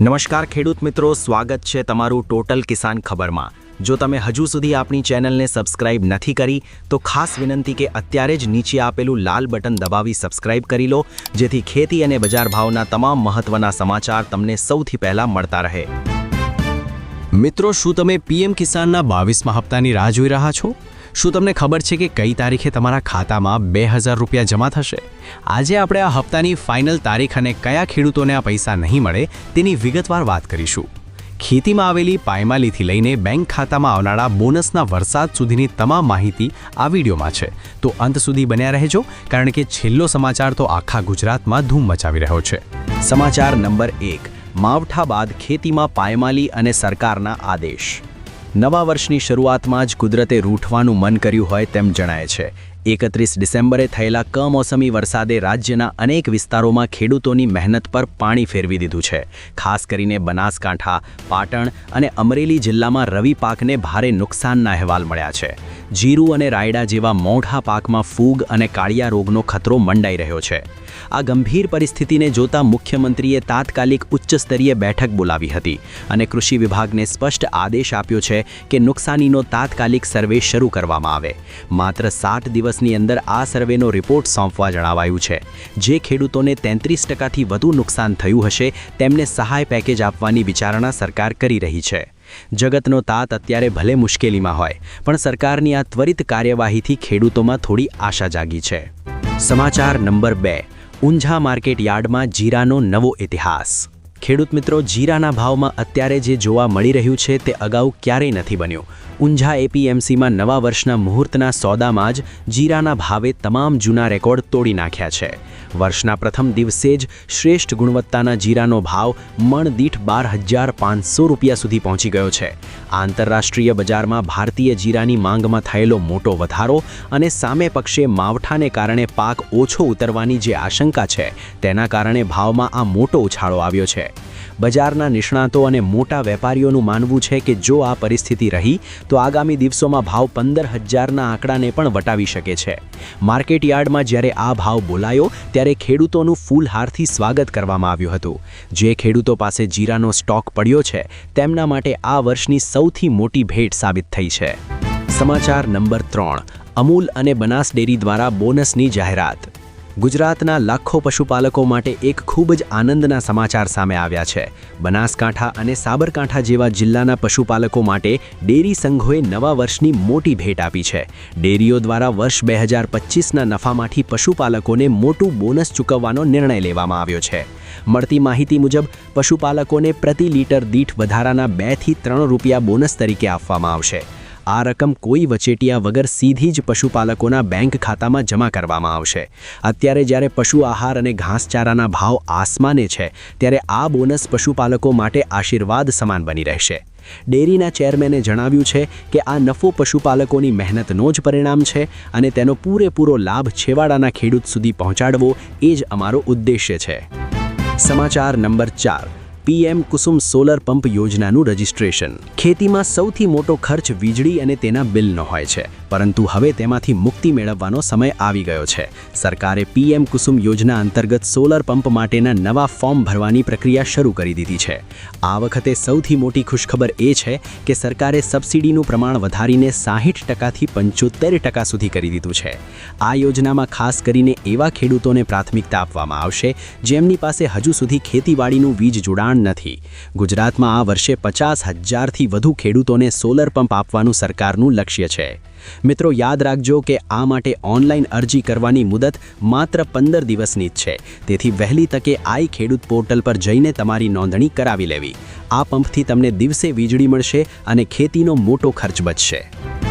નમસ્કાર ખેડૂત મિત્રો, સ્વાગત છે તમારું ટોટલ કિસાન ખબરમાં. જો તમે હજુ સુધી આપણી ચેનલને સબસ્ક્રાઇબ નથી કરી, તો ખાસ વિનંતી કે અત્યારે જ નીચે આપેલું લાલ બટન દબાવી સબસ્ક્રાઇબ કરી લો, જેથી ખેતી અને બજાર ભાવના તમામ મહત્વના સમાચાર તમને સૌથી પહેલા મળતા રહે. મિત્રો, શું તમે પીએમ કિસાનના બાવીસમા હપ્તાની રાહ જોઈ રહ્યા છો? શું તમને ખબર છે કે કઈ તારીખે તમારા ખાતામાં બે હજાર રૂપિયા જમા થશે? આજે આપણે આ હપ્તાની ફાઇનલ તારીખ અને કયા ખેડૂતોને આ પૈસા નહીં મળે તેની વિગતવાર વાત કરીશું. ખેતીમાં આવેલી પાયમાલીથી લઈને બેંક ખાતામાં આવનારા બોનસના વરસાદ સુધીની તમામ માહિતી આ વિડીયોમાં છે. તો અંત સુધી બન્યા રહેજો, કારણ કે છેલ્લો સમાચાર તો આખા ગુજરાતમાં ધૂમ મચાવી રહ્યો છે. સમાચાર નંબર એક, માવઠા બાદ ખેતીમાં પાયમાલી અને સરકારના આદેશ. નવા વર્ષની શરૂઆતમાં જ કુદરતે રૂઠવાનું મન કર્યું હોય તેમ જણાય છે. એકત્રીસ ડિસેમ્બરે થયેલા કમોસમી વરસાદે રાજ્યના અનેક વિસ્તારોમાં ખેડૂતોની મહેનત પર પાણી ફેરવી દીધું છે. ખાસ કરીને બનાસકાંઠા, પાટણ અને અમરેલી જિલ્લામાં રવિ પાકને ભારે નુકસાનના અહેવાલ મળ્યા છે. જીરું અને રાયડા જેવા મોઢા પાકમાં ફૂગ અને કાળિયા રોગનો ખતરો મંડાઈ રહ્યો છે. આ ગંભીર પરિસ્થિતિને જોતા મુખ્યમંત્રીએ તાત્કાલિક ઉચ્ચસ્તરીય બેઠક બોલાવી હતી અને કૃષિ વિભાગને સ્પષ્ટ આદેશ આપ્યો છે કે નુકસાનીનો તાત્કાલિક સર્વે શરૂ કરવામાં આવે. માત્ર સાત દિવસની અંદર આ સર્વેનો રિપોર્ટ સોંપવા જણાવાયું છે. જે ખેડૂતોને તેત્રીસ ટકાથી વધુ નુકસાન થયું હશે, તેમને સહાય પેકેજ આપવાની વિચારણા સરકાર કરી રહી છે. જગતનો તાત અત્યારે ભલે મુશ્કેલીમાં હોય, પણ સરકારની આ ત્વરિત કાર્યવાહીથી ખેડૂતોમાં થોડી આશા જાગી છે. સમાચાર નંબર બે. ઊંઝા માર્કેટ યાર્ડમાં જીરાનો નવો ઇતિહાસ. ખેડૂત મિત્રો, જીરાના ભાવમાં અત્યારે જે જોવા મળી રહ્યું છે તે અગાઉ ક્યારેય નથી બન્યું. ઊંઝા એપીએમસીમાં નવા વર્ષના મુહૂર્તના સોદામાં જ જીરાના ભાવે તમામ જૂના રેકોર્ડ તોડી નાખ્યા છે. વર્ષના પ્રથમ દિવસે જ શ્રેષ્ઠ ગુણવત્તાના જીરાનો ભાવ મણદીઠ બાર હજાર પાંચસો રૂપિયા સુધી પહોંચી ગયો છે. આંતરરાષ્ટ્રીય બજારમાં ભારતીય જીરાની માંગમાં થયેલો મોટો વધારો અને સામે પક્ષે માવઠાને કારણે પાક ઓછો ઉતરવાની જે આશંકા છે, તેના કારણે ભાવમાં આ મોટો ઉછાળો આવ્યો છે. બજારના નિષ્ણાતો અને મોટા વેપારીઓનું માનવું છે કે જો આ પરિસ્થિતિ રહી, તો આગામી દિવસોમાં ભાવ પંદર હજારના આંકડાને પણ વટાવી શકે છે. માર્કેટ યાર્ડમાં જ્યારે આ ભાવ બોલાયો, ત્યારે ખેડૂતોનું ફૂલહારથી સ્વાગત કરવામાં આવ્યું હતું. જે ખેડૂતો પાસે જીરાનો સ્ટોક પડ્યો છે, તેમના માટે આ વર્ષની સૌથી મોટી ભેટ સાબિત થઈ છે. સમાચાર નંબર ત્રણ, અમૂલ અને બનાસ ડેરી દ્વારા બોનસની જાહેરાત. ગુજરાતના લાખો પશુપાલકો માટે એક ખૂબ જ આનંદના સમાચાર સામે આવ્યા છે. બનાસકાંઠા અને સાબરકાંઠા જેવા જિલ્લાના પશુપાલકો માટે ડેરી સંઘોએ નવા વર્ષની મોટી ભેટ આપી છે. ડેરીઓ દ્વારા વર્ષ બે હજાર પચીસના નફામાંથી પશુપાલકોને મોટું બોનસ ચૂકવવાનો નિર્ણય લેવામાં આવ્યો છે. મળતી માહિતી મુજબ, પશુપાલકોને પ્રતિ લીટર દીઠ વધારાના બેથી ત્રણ રૂપિયા બોનસ તરીકે આપવામાં આવશે. આ રકમ કોઈ વચેટિયા વગર સીધી જ પશુપાલકોના બેંક ખાતામાં જમા કરવામાં આવશે. અત્યારે જ્યારે પશુ આહાર અને ઘાસચારાના ભાવ આસમાને છે, ત્યારે આ બોનસ પશુપાલકો માટે આશીર્વાદ સમાન બની રહેશે. ડેરીના ચેરમેને જણાવ્યું છે કે આ નફો પશુપાલકોની મહેનતનો જ પરિણામ છે અને તેનો પૂરેપૂરો લાભ છેવાડાના ખેડૂત સુધી પહોંચાડવો એ જ અમારો ઉદ્દેશ્ય છે. સમાચાર નંબર ચાર. પીએમ કુસુમ સોલર પંપ યોજનાનું રજિસ્ટ્રેશન. ખેતીમાં સૌથી મોટો ખર્ચ વીજળી અને તેના બિલનો હોય છે. પરંતુ હવે તેમાંથી મુક્તિ મેળવવાનો સમય આવી ગયો છે. સરકારે પીએમ કુસુમ યોજના અંતર્ગત સોલર પંપ માટેના નવા ફોર્મ ભરવાની પ્રક્રિયા શરૂ કરી દીધી છે. આ વખતે સૌથી મોટી ખુશખબર એ છે કે સરકારે સબસિડીનું પ્રમાણ વધારીને સાહીઠ ટકાથી પંચોતેર ટકા સુધી કરી દીધું છે. આ યોજનામાં ખાસ કરીને એવા ખેડૂતોને પ્રાથમિકતા આપવામાં આવશે જેમની પાસે હજુ સુધી ખેતીવાડીનું વીજ જોડાણ નથી. ગુજરાતમાં આ વર્ષે પચાસ હજારથી વધુ ખેડૂતોને સોલર પંપ આપવાનું સરકારનું લક્ષ્ય છે. મિત્રો, યાદ રાખજો કે આ માટે ઓનલાઈન અરજી કરવાની મુદત માત્ર પંદર દિવસની જ છે. તેથી વહેલી તકે આઈ ખેડૂત પોર્ટલ પર જઈને તમારી નોંધણી કરાવી લેવી. આ પંપથી તમને દિવસે વીજળી મળશે અને ખેતીનો મોટો ખર્ચ બચશે.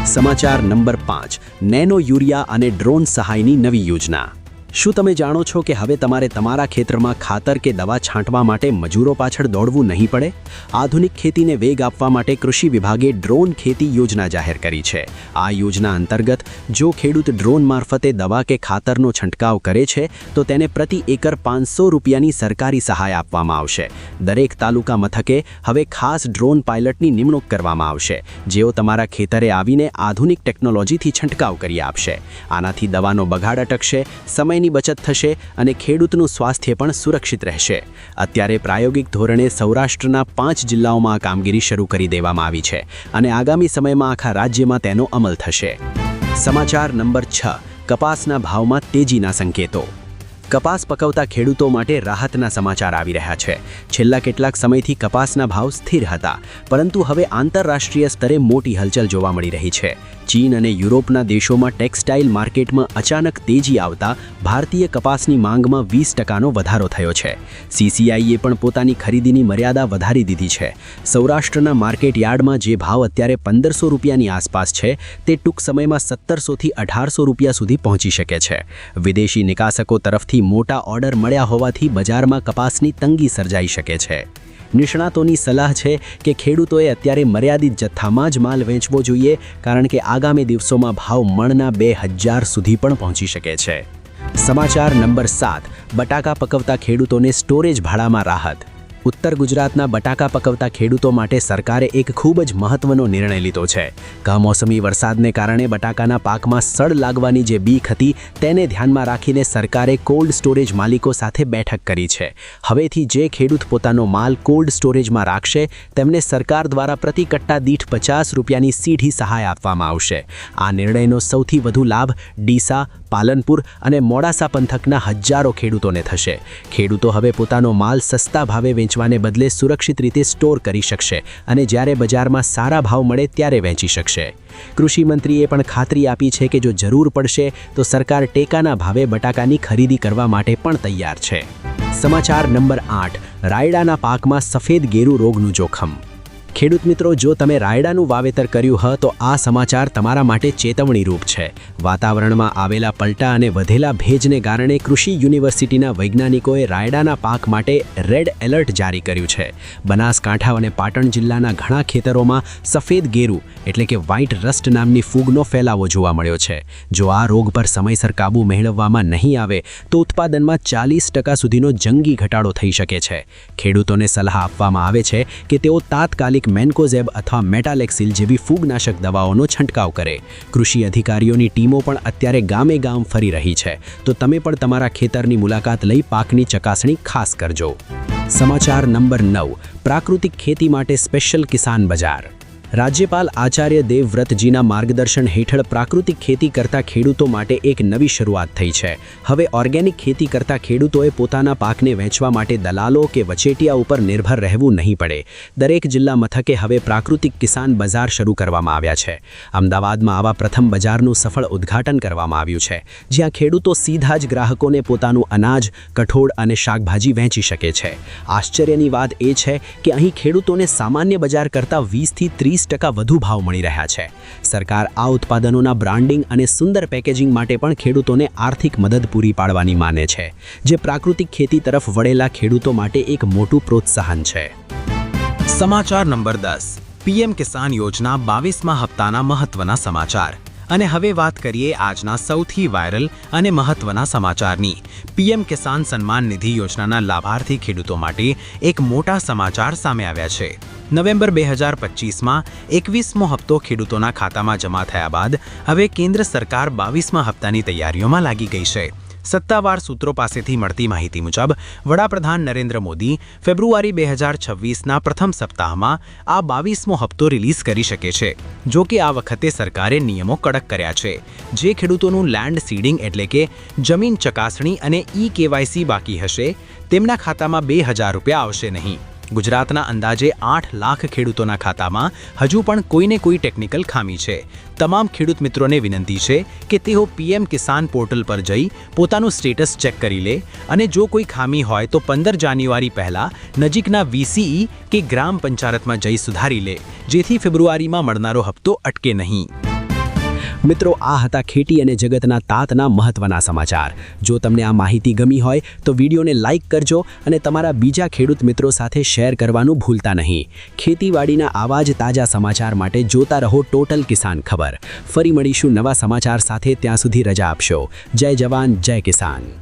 સમાચાર નંબર પાંચ. નેનો યુરિયા અને ડ્રોન સહાયની નવી યોજના. શું તમે જાણો છો કે હવે તમારે તમારા ખેતરમાં ખાતર કે દવા છાંટવા માટે મજૂરો પાછળ દોડવું નહીં પડે? આધુનિક ખેતીને વેગ આપવા માટે કૃષિ વિભાગે ડ્રોન ખેતી યોજના જાહેર કરી છે. આ યોજના અંતર્ગત જો ખેડૂત ડ્રોન મારફતે દવા કે ખાતરનો છંટકાવ કરે છે, તો તેને પ્રતિ એકર પાંચસો રૂપિયાની સરકારી સહાય આપવામાં આવશે. દરેક તાલુકા મથકે હવે ખાસ ડ્રોન પાયલટની નિમણૂક કરવામાં આવશે. જેઓ તમારા ખેતરે આવીને આધુનિક ટેકનોલોજીથી છંટકાવ કરી આપશે. આનાથી દવાનો બગાડ અટકશે, સમય સમયની બચત થશે અને ખેડૂતનું સ્વાસ્થ્ય પણ સુરક્ષિત રહેશે. અત્યારે પ્રાયોગિક ધોરણે સૌરાષ્ટ્રના પાંચ જિલ્લાઓમાં આ કામગીરી શરૂ કરી દેવામાં આવી છે અને આગામી સમયમાં આખા રાજ્યમાં તેનો અમલ થશે. સમાચાર નંબર છ, કપાસના ભાવમાં તેજીના સંકેતો. કપાસ પકવતા ખેડૂતો માટે રાહતના સમાચાર આવી રહ્યા છે. છેલ્લા કેટલાક સમયથી કપાસના ભાવ સ્થિર હતા, પરંતુ હવે આંતરરાષ્ટ્રીય સ્તરે મોટી હલચલ જોવા મળી રહી છે. ચીન અને યુરોપના દેશોમાં ટેક્સટાઇલ માર્કેટમાં અચાનક તેજી આવતા ભારતીય કપાસની માંગમાં વીસ ટકાનો વધારો થયો છે. સીસીઆઈએ પણ પોતાની ખરીદીની મર્યાદા વધારી દીધી છે. સૌરાષ્ટ્રના માર્કેટ યાર્ડમાં જે ભાવ અત્યારે પંદરસો રૂપિયાની આસપાસ છે, તે ટૂંક સમયમાં સત્તરસોથી અઢારસો રૂપિયા સુધી પહોંચી શકે છે. વિદેશી નિકાસકો તરફથી મોટા ઓર્ડર મળ્યા હોવાથી બજારમાં કપાસની તંગી સર્જાઈ શકે છે. નિષ્ણાતોની સલાહ છે કે ખેડૂતોએ અત્યારે મર્યાદિત જથ્થામાં જ માલ વેચવો જોઈએ, કારણ કે આગામી દિવસોમાં ભાવ મણના બે હજાર સુધી પણ પહોંચી શકે છે. સમાચાર નંબર સાત. બટાકા પકવતા ખેડૂતોને સ્ટોરેજ ભાડામાં રાહત. ઉત્તર ગુજરાતના બટાકા પકવતા ખેડૂતો માટે સરકારે એક ખૂબ જ મહત્વનો નિર્ણય લીધો છે. કમોસમી વરસાદને કારણે બટાકાના પાકમાં સડ લાગવાની જે બીક હતી, તેને ધ્યાનમાં રાખીને સરકારે કોલ્ડ સ્ટોરેજ માલિકો સાથે બેઠક કરી છે. હવેથી જે ખેડૂત પોતાનો માલ કોલ્ડ સ્ટોરેજમાં રાખશે, તેમને સરકાર દ્વારા પ્રતિ કટ્ટા દીઠ પચાસ રૂપિયાની સીધી સહાય આપવામાં આવશે. આ નિર્ણયનો સૌથી વધુ લાભ ડીસા, પાલનપુર અને મોડાસા પંથકના હજારો ખેડૂતોને થશે. ખેડૂતો હવે પોતાનો માલ સસ્તા ભાવે વેચવાને બદલે સુરક્ષિત રીતે સ્ટોર કરી શકશે અને જ્યારે બજારમાં સારા ભાવ મળે ત્યારે વેચી શકશે. કૃષિ મંત્રીએ પણ ખાતરી આપી છે કે જો જરૂર પડશે, તો સરકાર ટેકાના ભાવે બટાકાની ખરીદી કરવા માટે પણ તૈયાર છે. સમાચાર નંબર આઠ, રાયડાના પાકમાં સફેદ ગેરુ રોગનું જોખમ. ખેડૂત મિત્રો, જો તમે રાયડાનું વાવેતર કર્યું હ, તો આ સમાચાર તમારા માટે ચેતવણી રૂપ છે. વાતાવરણમાં આવેલા પલટા અને વધેલા ભેજને કારણે કૃષિ યુનિવર્સિટીના વૈજ્ઞાનિકોએ રાયડાના પાક માટે રેડ એલર્ટ જારી કર્યું છે. બનાસકાંઠા અને પાટણ જિલ્લાના ઘણા ખેતરોમાં સફેદ ગેરુ, એટલે કે વ્હાઇટ રસ્ટ નામની ફૂગનો ફેલાવો જોવા મળ્યો છે. જો આ રોગ પર સમયસર કાબૂ મેળવવામાં નહીં આવે, તો ઉત્પાદનમાં ચાલીસ ટકા સુધીનો જંગી ઘટાડો થઈ શકે છે. ખેડૂતોને સલાહ આપવામાં આવે છે કે તેઓ તાત્કાલિક મેન્કોઝેબ અથવા મેટાલેક્સિલ જેવી ફૂગનાશક દવાઓનો છંટકાવ કરે. કૃષિ અધિકારીઓની ટીમો પણ અત્યારે ગામે ગામ ફરી રહી છે. તો તમે પણ તમારા ખેતરની મુલાકાત લઈ પાકની ચકાસણી ખાસ કરજો. સમાચાર નંબર નવ. પ્રાકૃતિક ખેતી માટે સ્પેશિયલ કિસાન બજાર. રાજ્યપાલ આચાર્ય દેવવ્રતજીના માર્ગદર્શન હેઠળ પ્રાકૃતિક ખેતી કરતા ખેડૂતો માટે એક નવી શરૂઆત થઈ છે. હવે ઓર્ગેનિક ખેતી કરતા ખેડૂતોએ પોતાના પાકને વેચવા માટે દલાલો કે વચેટિયા ઉપર નિર્ભર રહેવું નહીં પડે. દરેક જિલ્લા મથકે હવે પ્રાકૃતિક કિસાન બજાર શરૂ કરવામાં આવ્યા છે. અમદાવાદમાં આવા પ્રથમ બજારનું સફળ ઉદ્ઘાટન કરવામાં આવ્યું છે, જ્યાં ખેડૂતો સીધા જ ગ્રાહકોને પોતાનું અનાજ, કઠોળ અને શાકભાજી વેચી શકે છે. આશ્ચર્યની વાત એ છે કે અહીં ખેડૂતોને સામાન્ય બજાર કરતાં વીસથી ત્રીસ ટકા વધુ ભાવ મળી રહ્યા છે. સરકાર આ ઉત્પાદનોના બ્રાન્ડિંગ અને સુંદર પેકેજિંગ માટે પણ ખેડૂતોને આર્થિક મદદ પૂરી પાડવાની માને છે, જે પ્રાકૃતિક ખેતી તરફ વળેલા ખેડૂતો માટે એક મોટું પ્રોત્સાહન છે. સમાચાર નંબર દસ, પીએમ કિસાન યોજના બાવીસમાં હપ્તાના મહત્વના સમાચાર. અને હવે વાત કરીએ આજના સૌથી વાયરલ અને મહત્વના સમાચારની. પીએમ કિસાન સન્માન નિધિ યોજનાના લાભાર્થી ખેડૂતો માટે એક મોટા સમાચાર સામે આવ્યા છે. નવેમ્બર બે હજાર પચીસમાં એકવીસમો હપ્તો ખેડૂતોના ખાતામાં જમા થયા બાદ હવે કેન્દ્ર સરકાર બાવીસમા હપ્તાની તૈયારીઓમાં લાગી ગઈ છે. સત્તાવાર સૂત્રો પાસેથી મળતી માહિતી મુજબ, વડાપ્રધાન નરેન્દ્ર મોદી ફેબ્રુઆરી બે હજાર છવ્વીસના પ્રથમ સપ્તાહમાં આ બાવીસમો હપ્તો રિલીઝ કરી શકે છે, જો કે આ વખતે સરકારે નિયમો કડક કર્યા છે. જે ખેડૂતોનું લેન્ડ સીડિંગ એટલે કે જમીન ચકાસણી અને ઈ કેવાયસી બાકી હશે, તેમના ખાતામાં બે હજાર રૂપિયા આવશે નહીં. ગુજરાતના અંદાજે આઠ લાખ ખેડૂતોના ખાતામાં હજુ પણ કોઈને કોઈ ટેકનિકલ ખામી છે. તમામ ખેડૂત મિત્રોને વિનંતી છે કે તેઓ પીએમ કિસાન પોર્ટલ પર જઈ પોતાનું સ્ટેટસ ચેક કરી લે અને જો કોઈ ખામી હોય તો પંદર જાન્યુઆરી પહેલાં નજીકના વીસીઈ કે ગ્રામ પંચાયતમાં જઈ સુધારી લે, જેથી ફેબ્રુઆરીમાં મળનારો હપ્તો અટકે નહીં. મિત્રો, આ હતા ખેતી અને જગતના તાતના મહત્વના સમાચાર. જો તમને આ માહિતી ગમી હોય, તો વિડીયોને લાઇક કરજો અને તમારા બીજા ખેડૂત મિત્રો સાથે શેર કરવાનું ભૂલતા નહીં. ખેતીવાડીના આવા જ તાજા સમાચાર માટે જોતા રહો ટોટલ કિસાન ખબર. ફરી મળીશું નવા સમાચાર સાથે, ત્યાં સુધી રજા આપશો. જય જવાન, જય કિસાન.